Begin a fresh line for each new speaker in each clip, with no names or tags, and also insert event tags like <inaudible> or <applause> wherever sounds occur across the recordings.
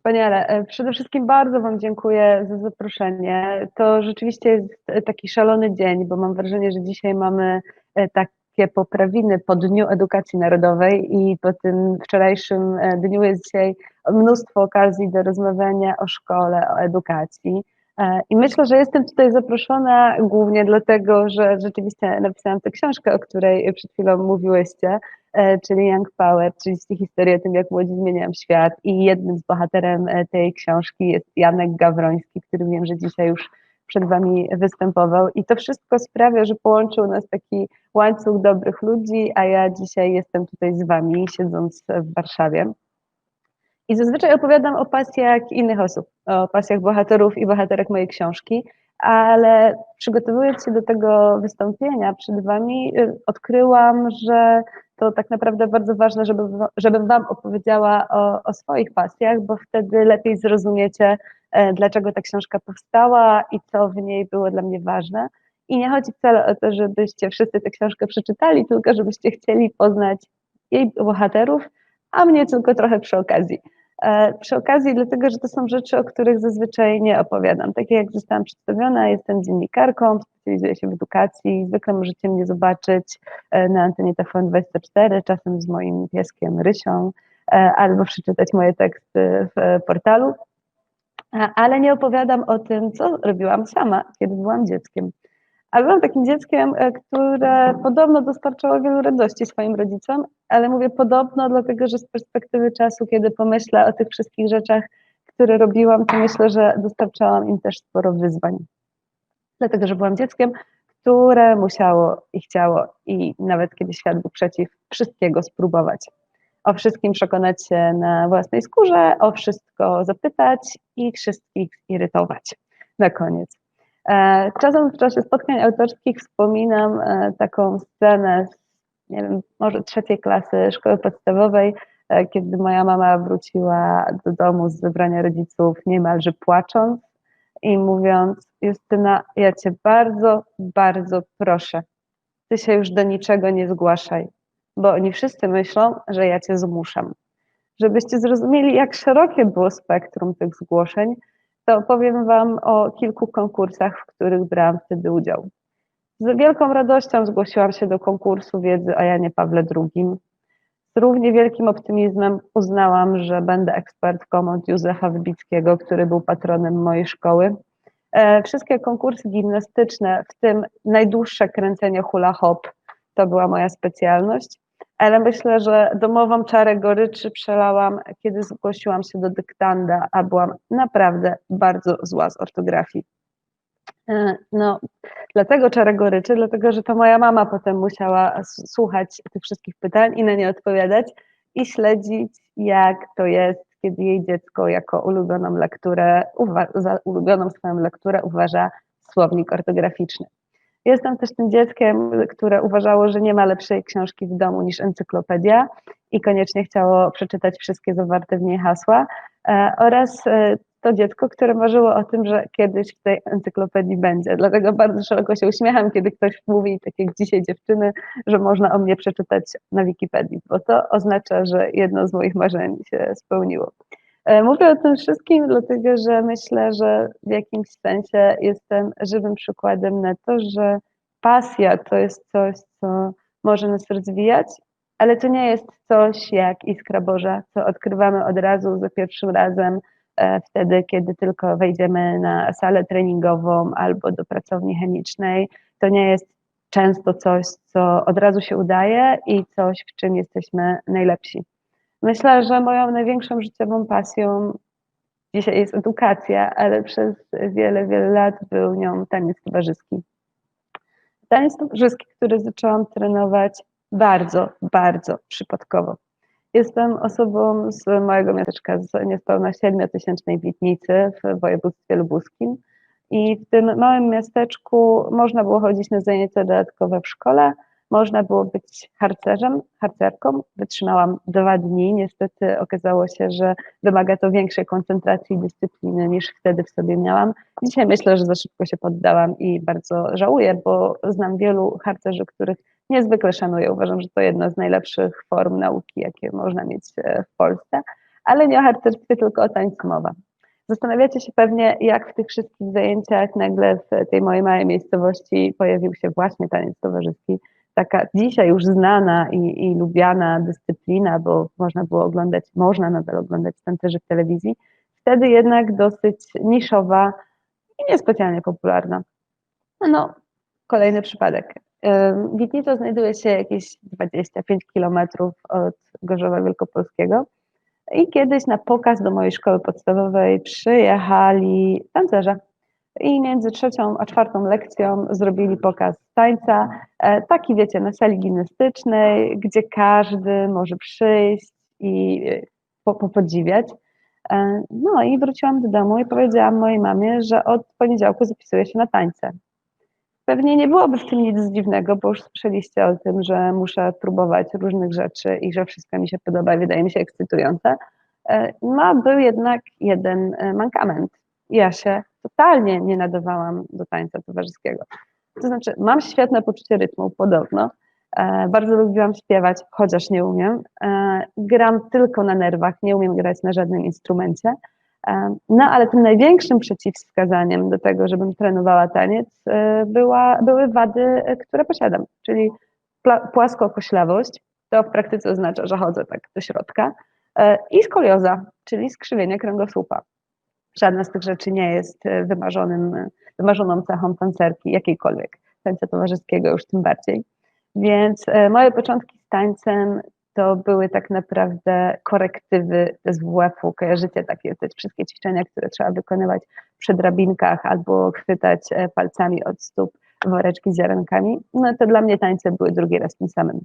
Wspaniale. E, przede wszystkim bardzo Wam dziękuję za zaproszenie. To rzeczywiście jest taki szalony dzień, bo mam wrażenie, że dzisiaj mamy e, takie poprawiny po Dniu Edukacji Narodowej i po tym wczorajszym e, dniu jest dzisiaj mnóstwo okazji do rozmawiania o szkole, o edukacji. I myślę, że jestem tutaj zaproszona głównie dlatego, że rzeczywiście napisałam tę książkę, o której przed chwilą mówiłyście, E, czyli Young Power, czyli historię o tym, jak młodzi zmieniają świat i jednym z bohaterem e, tej książki jest Janek Gawroński, który wiem, że dzisiaj już przed Wami występował i to wszystko sprawia, że połączył nas taki łańcuch dobrych ludzi, a ja dzisiaj jestem tutaj z Wami, siedząc w Warszawie. I zazwyczaj opowiadam o pasjach innych osób, o pasjach bohaterów i bohaterek mojej książki, ale przygotowując się do tego wystąpienia przed Wami, y, odkryłam, że to tak naprawdę bardzo ważne, żeby, żebym Wam opowiedziała o, o swoich pasjach, bo wtedy lepiej zrozumiecie, e, dlaczego ta książka powstała i co w niej było dla mnie ważne. I nie chodzi wcale o to, żebyście wszyscy tę książkę przeczytali, tylko żebyście chcieli poznać jej bohaterów, a mnie tylko trochę przy okazji. E, przy okazji, dlatego że to są rzeczy, o których zazwyczaj nie opowiadam. Takie jak zostałam przedstawiona, jestem dziennikarką, specjalizuję się w edukacji. Zwykle możecie mnie zobaczyć e, na antenie TVN24, czasem z moim pieskiem Rysią, e, albo przeczytać moje teksty w portalu. Ale nie opowiadam o tym, co robiłam sama, kiedy byłam dzieckiem. A byłam takim dzieckiem, e, które podobno dostarczało wielu radości swoim rodzicom, ale mówię podobno, dlatego że z perspektywy czasu, kiedy pomyślę o tych wszystkich rzeczach, które robiłam, to myślę, że dostarczałam im też sporo wyzwań. Dlatego, że byłam dzieckiem, które musiało i chciało, i nawet kiedy świat był przeciw, wszystkiego spróbować. O wszystkim przekonać się na własnej skórze, o wszystko zapytać i wszystkich irytować na koniec. E, czasem w czasie spotkań autorskich wspominam e, taką scenę z, nie wiem, może trzeciej klasy szkoły podstawowej, e, kiedy moja mama wróciła do domu z wybrania rodziców niemalże płacząc i mówiąc, Justyna, ja cię bardzo, bardzo proszę, ty się już do niczego nie zgłaszaj, bo oni wszyscy myślą, że ja cię zmuszam. Żebyście zrozumieli, jak szerokie było spektrum tych zgłoszeń, to powiem Wam o kilku konkursach, w których brałam wtedy udział. Z wielką radością zgłosiłam się do konkursu wiedzy o Janie Pawle II. Z równie wielkim optymizmem uznałam, że będę ekspertką od Józefa Wybickiego, który był patronem mojej szkoły. E, wszystkie konkursy gimnastyczne, w tym najdłuższe kręcenie hula hop, to była moja specjalność ale myślę, że domową czarę goryczy przelałam, kiedy zgłosiłam się do dyktanda, a byłam naprawdę bardzo zła z ortografii. E, no, dlatego czarę goryczy, dlatego że to moja mama potem musiała słuchać tych wszystkich pytań i na nie odpowiadać i śledzić, jak to jest, kiedy jej dziecko jako ulubioną lekturę, za ulubioną swoją lekturę uważa słownik ortograficzny. Jestem też tym dzieckiem, które uważało, że nie ma lepszej książki w domu niż encyklopedia i koniecznie chciało przeczytać wszystkie zawarte w niej hasła. E, oraz e, to dziecko, które marzyło o tym, że kiedyś w tej encyklopedii będzie. Dlatego bardzo szeroko się uśmiecham, kiedy ktoś mówi, tak jak dzisiaj dziewczyny, że można o mnie przeczytać na Wikipedii, bo to oznacza, że jedno z moich marzeń się spełniło. E, mówię o tym wszystkim, dlatego że myślę, że w jakimś sensie jestem żywym przykładem na to, że pasja to jest coś, co może nas rozwijać, ale to nie jest coś jak iskra Boża, co odkrywamy od razu za pierwszym razem, e, wtedy, kiedy tylko wejdziemy na salę treningową albo do pracowni chemicznej. To nie jest często coś, co od razu się udaje i coś, w czym jesteśmy najlepsi. Myślę, że moją największą życiową pasją dzisiaj jest edukacja, ale przez wiele, wiele lat był nią taniec towarzyski. Taniec towarzyski, który zaczęłam trenować bardzo, bardzo przypadkowo. Jestem osobą z małego miasteczka, z niespełna 7-tysięcznej Witnicy w województwie lubuskim. I w tym małym miasteczku można było chodzić na zajęcia dodatkowe w szkole, można było być harcerzem, harcerką. Wytrzymałam dwa dni. Niestety okazało się, że wymaga to większej koncentracji i dyscypliny niż wtedy w sobie miałam. Dzisiaj myślę, że za szybko się poddałam i bardzo żałuję, bo znam wielu harcerzy, których niezwykle szanuję. Uważam, że to jedna z najlepszych form nauki, jakie można mieć e, w Polsce. ale nie o harcerstwie, tylko o tańcu mowa. Zastanawiacie się pewnie, jak w tych wszystkich zajęciach nagle w tej mojej małej miejscowości pojawił się właśnie taniec towarzyski. Taka dzisiaj już znana i, i lubiana dyscyplina, bo można było oglądać, można nadal oglądać tancerzy w telewizji. Wtedy jednak dosyć niszowa i niespecjalnie popularna. No, kolejny przypadek. Witnico znajduje się jakieś 25 kilometrów od Gorzowa Wielkopolskiego i kiedyś na pokaz do mojej szkoły podstawowej przyjechali tancerze. I między trzecią a czwartą lekcją zrobili pokaz tańca, e, taki wiecie, na sali gimnastycznej, gdzie każdy może przyjść i e, podziwiać. E, no i wróciłam do domu i powiedziałam mojej mamie, że od poniedziałku zapisuję się na tańce. Pewnie nie byłoby w tym nic dziwnego, bo już słyszeliście o tym, że muszę próbować różnych rzeczy i że wszystko mi się podoba wydaje mi się ekscytujące. No, był jednak jeden mankament. Ja się totalnie nie nadawałam do tańca towarzyskiego. To znaczy, mam świetne poczucie rytmu, podobno. E, bardzo lubiłam śpiewać, chociaż nie umiem. Gram tylko na nerwach, nie umiem grać na żadnym instrumencie. No ale tym największym przeciwwskazaniem do tego, żebym trenowała taniec, e, była, były wady, e, które posiadam, czyli płaskokoślawość, to w praktyce oznacza, że chodzę tak do środka, e, i skolioza, czyli skrzywienie kręgosłupa. Żadna z tych rzeczy nie jest wymarzonym, wymarzoną cechą tancerki jakiejkolwiek, tańca towarzyskiego już tym bardziej. Więc moje początki z tańcem to były tak naprawdę korektywy SWF-u. Kojarzycie takie te wszystkie ćwiczenia, które trzeba wykonywać przy drabinkach albo chwytać e, palcami od stóp woreczki z ziarenkami. No to dla mnie tańce były drugi raz tym samym.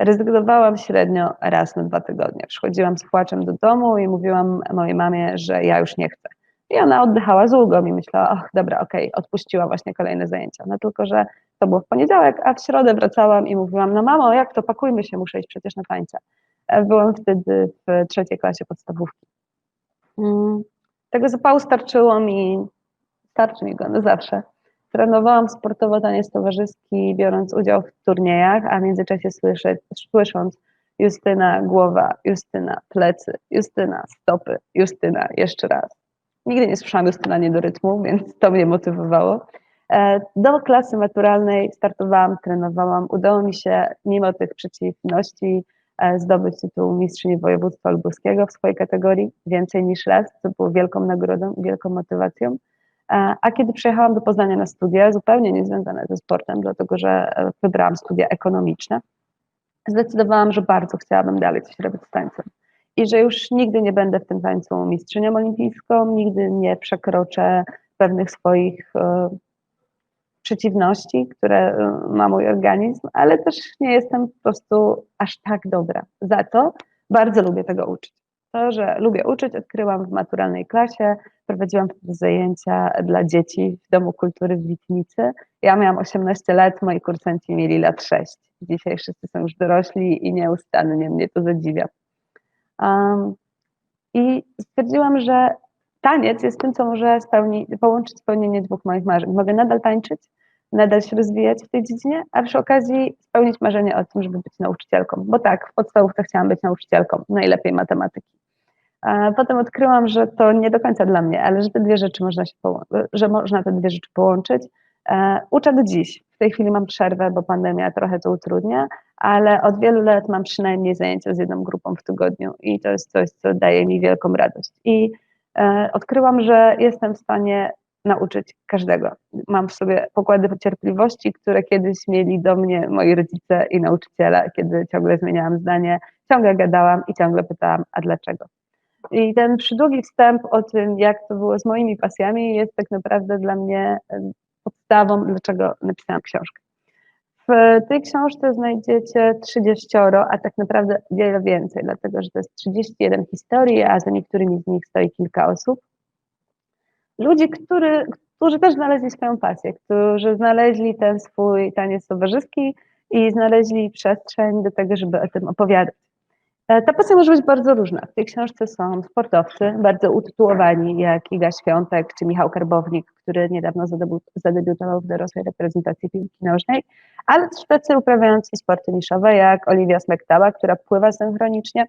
Rezygnowałam średnio raz na dwa tygodnie. Przychodziłam z płaczem do domu i mówiłam mojej mamie, że ja już nie chcę. I ona oddychała z ulgą i myślała, ach, dobra, okej, okay, odpuściła właśnie kolejne zajęcia. No tylko, że to było w poniedziałek, a w środę wracałam i mówiłam, no mamo, jak to, pakujmy się, muszę iść przecież na tańce. E, byłam wtedy w trzeciej klasie podstawówki. Mm, tego zapału starczyło mi, starczy mi go na zawsze. Trenowałam sportowo taniec towarzyski, biorąc udział w turniejach, a w międzyczasie słyszę, słysząc Justyna głowa, Justyna plecy, Justyna stopy, Justyna jeszcze raz. Nigdy nie słyszałam Justyna nie do rytmu, więc to mnie motywowało. E, do klasy maturalnej startowałam, trenowałam. Udało mi się, mimo tych przeciwności, e, zdobyć tytuł mistrzyni województwa lubuskiego w swojej kategorii więcej niż raz, co było wielką nagrodą, wielką motywacją. E, a kiedy przyjechałam do Poznania na studia, zupełnie niezwiązane ze sportem, dlatego że wybrałam studia ekonomiczne, zdecydowałam, że bardzo chciałabym dalej coś robić z tańcem. I że już nigdy nie będę w tym tańcu mistrzynią olimpijską, nigdy nie przekroczę pewnych swoich przeciwności, które ma mój organizm, ale też nie jestem po prostu aż tak dobra. Za to bardzo lubię tego uczyć. To, że lubię uczyć, odkryłam w maturalnej klasie, prowadziłam zajęcia dla dzieci w Domu Kultury w Witnicy. Ja miałam 18 lat, moi kursanci mieli lat 6. Dzisiaj wszyscy są już dorośli i nieustannie mnie to zadziwia. Um, I stwierdziłam, że taniec jest tym, co może spełni, połączyć spełnienie dwóch moich marzeń. Mogę nadal tańczyć, nadal się rozwijać w tej dziedzinie, a przy okazji spełnić marzenie o tym, żeby być nauczycielką. Bo tak, w podstawówce chciałam być nauczycielką, najlepiej matematyki. A potem odkryłam, że to nie do końca dla mnie, ale że te dwie rzeczy można się że można te dwie rzeczy połączyć. E, uczę do dziś. W tej chwili mam przerwę, bo pandemia trochę to utrudnia, ale od wielu lat mam przynajmniej zajęcia z jedną grupą w tygodniu i to jest coś, co daje mi wielką radość. I e, odkryłam, że jestem w stanie nauczyć każdego. Mam w sobie pokłady cierpliwości, które kiedyś mieli do mnie moi rodzice i nauczyciele, kiedy ciągle zmieniałam zdanie, ciągle gadałam i ciągle pytałam, a dlaczego? I ten przydługi wstęp o tym, jak to było z moimi pasjami, jest tak naprawdę dla mnie podstawą, dlaczego napisałam książkę. W tej książce znajdziecie 30, a tak naprawdę wiele więcej, dlatego że to jest 31 historii, a za niektórymi z nich stoi kilka osób ludzi, który, którzy też znaleźli swoją pasję, którzy znaleźli ten swój taniec towarzyski i znaleźli przestrzeń do tego, żeby o tym opowiadać. E, ta pasja może być bardzo różna. W tej książce są sportowcy, bardzo utytułowani, jak Iga Świątek czy Michał Karbownik, który niedawno zadebiutował w dorosłej reprezentacji piłki nożnej, ale też tacy uprawiający sporty niszowe, jak Oliwia Smektała, która pływa synchronicznie,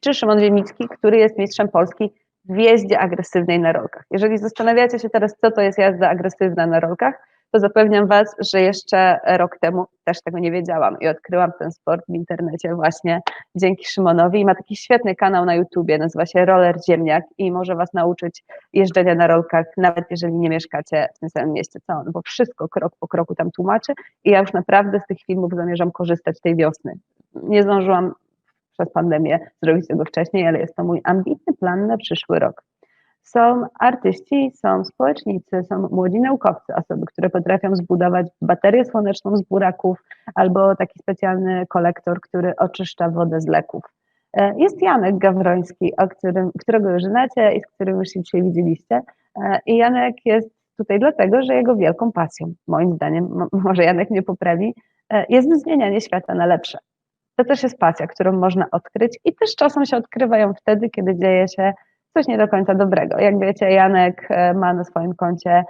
czy Szymon Ziemicki, który jest mistrzem Polski w jeździe agresywnej na rolkach. Jeżeli zastanawiacie się teraz, co to jest jazda agresywna na rolkach, to zapewniam Was, że jeszcze rok temu też tego nie wiedziałam i odkryłam ten sport w internecie właśnie dzięki Szymonowi i ma taki świetny kanał na YouTubie, nazywa się Roller Ziemniak i może Was nauczyć jeżdżenia na rolkach, nawet jeżeli nie mieszkacie w tym samym mieście co on, bo wszystko krok po kroku tam tłumaczy i ja już naprawdę z tych filmów zamierzam korzystać tej wiosny. Nie zdążyłam przez pandemię zrobić tego wcześniej, ale jest to mój ambitny plan na przyszły rok. Są artyści, są społecznicy, są młodzi naukowcy, osoby, które potrafią zbudować baterię słoneczną z buraków albo taki specjalny kolektor, który oczyszcza wodę z leków. E, jest Janek Gawroński, o którym, którego już znacie i z którym już się dzisiaj widzieliście. E, I Janek jest tutaj dlatego, że jego wielką pasją, moim zdaniem, może Janek mnie poprawi, e, jest zmienianie świata na lepsze. To też jest pasja, którą można odkryć i też czasem się odkrywają wtedy, kiedy dzieje się coś nie do końca dobrego. Jak wiecie, Janek e, ma na swoim koncie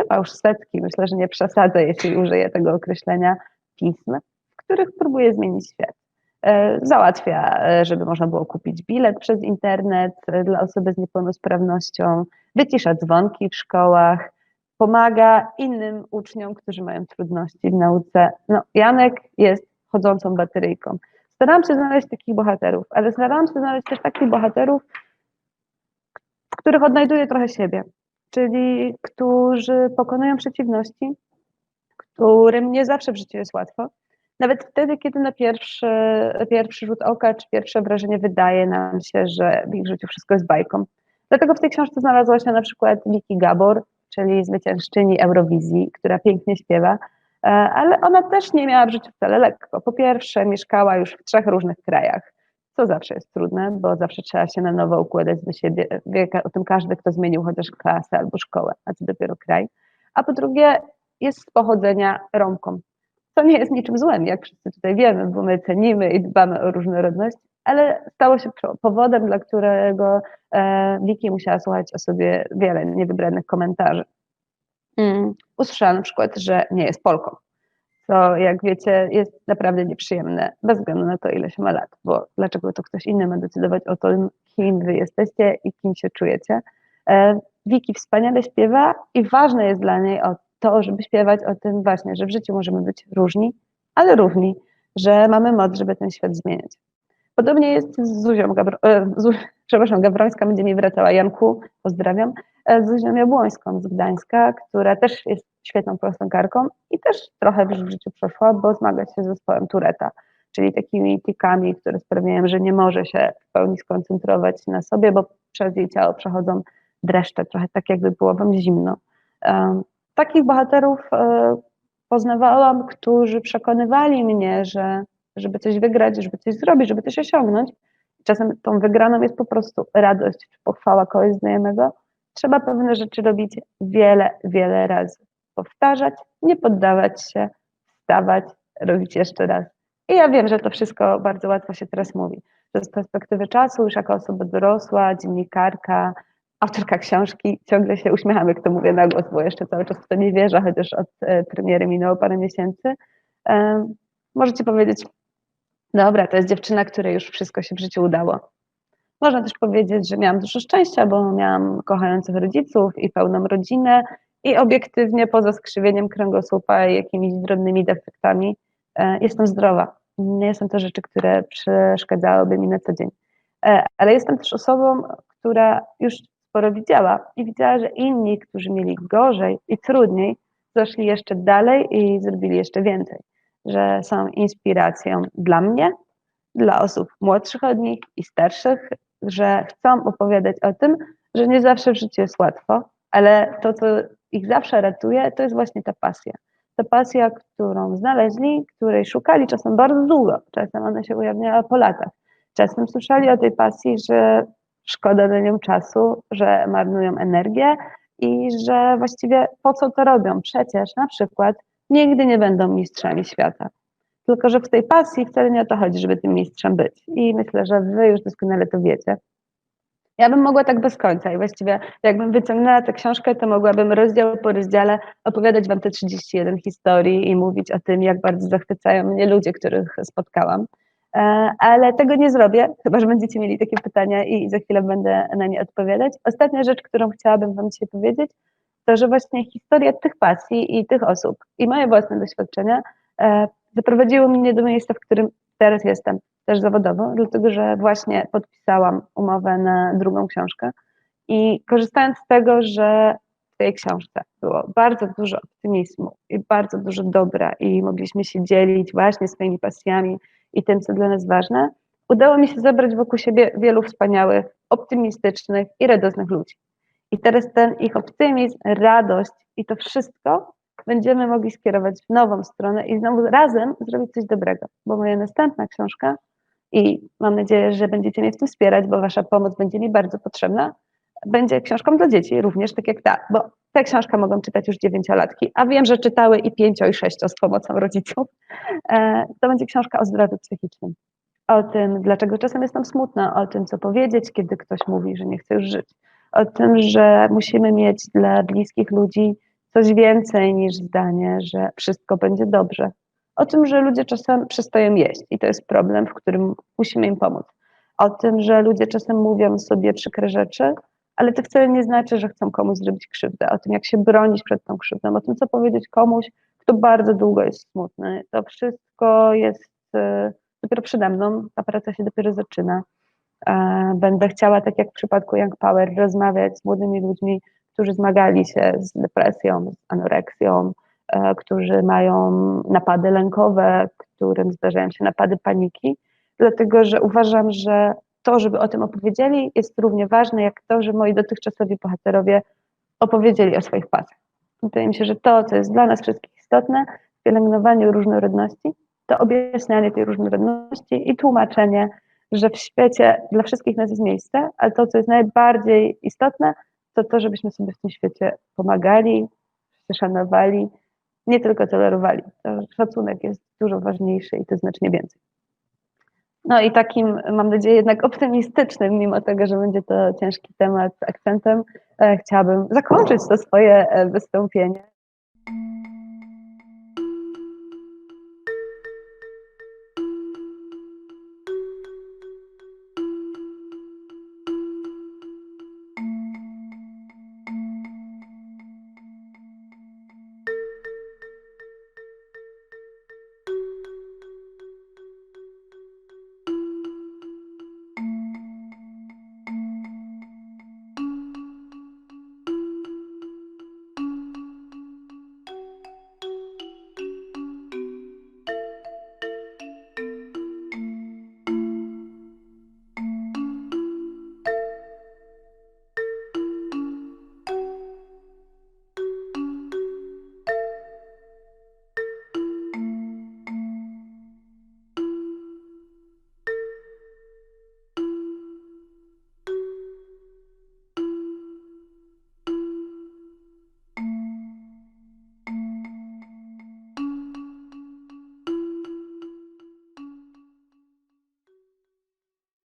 chyba już setki, myślę, że nie przesadzę, jeśli użyję tego określenia, pism, w których próbuje zmienić świat. E, załatwia, e, żeby można było kupić bilet przez internet dla osoby z niepełnosprawnością, wycisza dzwonki w szkołach, pomaga innym uczniom, którzy mają trudności w nauce. No, Janek jest chodzącą bateryjką. Starałam się znaleźć takich bohaterów, ale starałam się znaleźć też takich bohaterów, w których odnajduję trochę siebie, czyli którzy pokonują przeciwności, którym nie zawsze w życiu jest łatwo. Nawet wtedy, kiedy na pierwszy, pierwszy rzut oka czy pierwsze wrażenie wydaje nam się, że w ich życiu wszystko jest bajką. Dlatego w tej książce znalazła się na przykład Liki Gabor, czyli zwyciężczyni Eurowizji, która pięknie śpiewa, E, ale ona też nie miała w życiu wcale lekko. Po pierwsze, mieszkała już w trzech różnych krajach, co zawsze jest trudne, bo zawsze trzeba się na nowo układać do siebie. Wie o tym każdy, kto zmienił chociaż klasę albo szkołę, a co dopiero kraj. A po drugie, jest z pochodzenia Romką. To nie jest niczym złym, jak wszyscy tutaj wiemy, bo my cenimy i dbamy o różnorodność, ale stało się powodem, dla którego e, Wiki musiała słuchać o sobie wiele niewybranych komentarzy. Mm. Usłyszałam na przykład, że nie jest Polką, co jak wiecie jest naprawdę nieprzyjemne, bez względu na to, ile się ma lat, bo dlaczego to ktoś inny ma decydować o tym, kim wy jesteście i kim się czujecie. E, Wiki wspaniale śpiewa i ważne jest dla niej to, żeby śpiewać o tym właśnie, że w życiu możemy być różni, ale równi, że mamy moc, żeby ten świat zmieniać. Podobnie jest z Zuzią, Gabro, e, z, <laughs> przepraszam, będzie mi wracała. Janku, pozdrawiam. E, Zuzią Jabłońską z Gdańska, która też jest świetną piosenkarką i też trochę w życiu przeszła, bo zmaga się z zespołem Tureta, czyli takimi tikami, które sprawiają, że nie może się w pełni skoncentrować na sobie, bo przez jej ciało przechodzą dreszcze, trochę tak jakby było wam zimno. Um, takich bohaterów um, poznawałam, którzy przekonywali mnie, że żeby coś wygrać, żeby coś zrobić, żeby coś osiągnąć, czasem tą wygraną jest po prostu radość czy pochwała kogoś znajomego, trzeba pewne rzeczy robić wiele, wiele razy. Powtarzać, nie poddawać się, wstawać, robić jeszcze raz. I ja wiem, że to wszystko bardzo łatwo się teraz mówi. Że z perspektywy czasu, już jako osoba dorosła, dziennikarka, autorka książki, ciągle się uśmiecham, jak to mówię na głos, bo jeszcze cały czas w to nie wierzę, chociaż od e, premiery minęło parę miesięcy. Um, możecie powiedzieć, dobra, to jest dziewczyna, której już wszystko się w życiu udało. Można też powiedzieć, że miałam dużo szczęścia, bo miałam kochających rodziców i pełną rodzinę i obiektywnie poza skrzywieniem kręgosłupa i jakimiś drobnymi defektami e, jestem zdrowa. Nie są to rzeczy, które przeszkadzałyby mi na co dzień. E, ale jestem też osobą, która już sporo widziała i widziała, że inni, którzy mieli gorzej i trudniej, zaszli jeszcze dalej i zrobili jeszcze więcej. Że są inspiracją dla mnie, dla osób młodszych od nich i starszych, że chcą opowiadać o tym, że nie zawsze w życiu jest łatwo, ale to, co ich zawsze ratuje, to jest właśnie ta pasja. Ta pasja, którą znaleźli, której szukali czasem bardzo długo, czasem ona się ujawniała po latach. Czasem słyszeli o tej pasji, że szkoda na nią czasu, że marnują energię i że właściwie po co to robią? Przecież na przykład nigdy nie będą mistrzami świata. Tylko, że w tej pasji wcale nie o to chodzi, żeby tym mistrzem być. I myślę, że wy już doskonale to wiecie. Ja bym mogła tak bez końca i właściwie jakbym wyciągnęła tę książkę, to mogłabym rozdział po rozdziale opowiadać wam te 31 historii i mówić o tym, jak bardzo zachwycają mnie ludzie, których spotkałam. E, ale tego nie zrobię, chyba że będziecie mieli takie pytania i za chwilę będę na nie odpowiadać. Ostatnia rzecz, którą chciałabym Wam dzisiaj powiedzieć, to że właśnie historia tych pasji i tych osób i moje własne doświadczenia zaprowadziły mnie do miejsca, w którym teraz jestem, też zawodowo, dlatego że właśnie podpisałam umowę na drugą książkę i korzystając z tego, że w tej książce było bardzo dużo optymizmu i bardzo dużo dobra i mogliśmy się dzielić właśnie swoimi pasjami i tym, co dla nas ważne, udało mi się zebrać wokół siebie wielu wspaniałych, optymistycznych i radosnych ludzi. I teraz ten ich optymizm, radość i to wszystko będziemy mogli skierować w nową stronę i znowu razem zrobić coś dobrego, bo moja następna książka i mam nadzieję, że będziecie mnie w tym wspierać, bo wasza pomoc będzie mi bardzo potrzebna, będzie książką dla dzieci, również tak jak ta, bo tę książkę mogą czytać już dziewięciolatki, a wiem, że czytały i pięcio, i sześcio z pomocą rodziców. E, to będzie książka o zdrowiu psychicznym, o tym, dlaczego czasem jestem smutna, o tym, co powiedzieć, kiedy ktoś mówi, że nie chce już żyć, o tym, że musimy mieć dla bliskich ludzi coś więcej niż zdanie, że wszystko będzie dobrze. O tym, że ludzie czasem przestają jeść i to jest problem, w którym musimy im pomóc. O tym, że ludzie czasem mówią sobie przykre rzeczy, ale to wcale nie znaczy, że chcą komuś zrobić krzywdę. O tym, jak się bronić przed tą krzywdą, o tym, co powiedzieć komuś, kto bardzo długo jest smutny. To wszystko jest e, dopiero przede mną, ta praca się dopiero zaczyna. E, będę chciała, tak jak w przypadku Young Power, rozmawiać z młodymi ludźmi, którzy zmagali się z depresją, z anoreksją, e, którzy mają napady lękowe, którym zdarzają się napady paniki, dlatego że uważam, że to, żeby o tym opowiedzieli, jest równie ważne, jak to, że moi dotychczasowi bohaterowie opowiedzieli o swoich pasjach. Wydaje mi się, że to, co jest dla nas wszystkich istotne w pielęgnowaniu różnorodności, to objaśnianie tej różnorodności i tłumaczenie, że w świecie dla wszystkich nas jest miejsce, ale to, co jest najbardziej istotne, to to, żebyśmy sobie w tym świecie pomagali, się szanowali, nie tylko tolerowali. To szacunek jest dużo ważniejszy i to znacznie więcej. No i takim, mam nadzieję, jednak optymistycznym, mimo tego, że będzie to ciężki temat z akcentem, e, chciałabym zakończyć to swoje e, wystąpienie.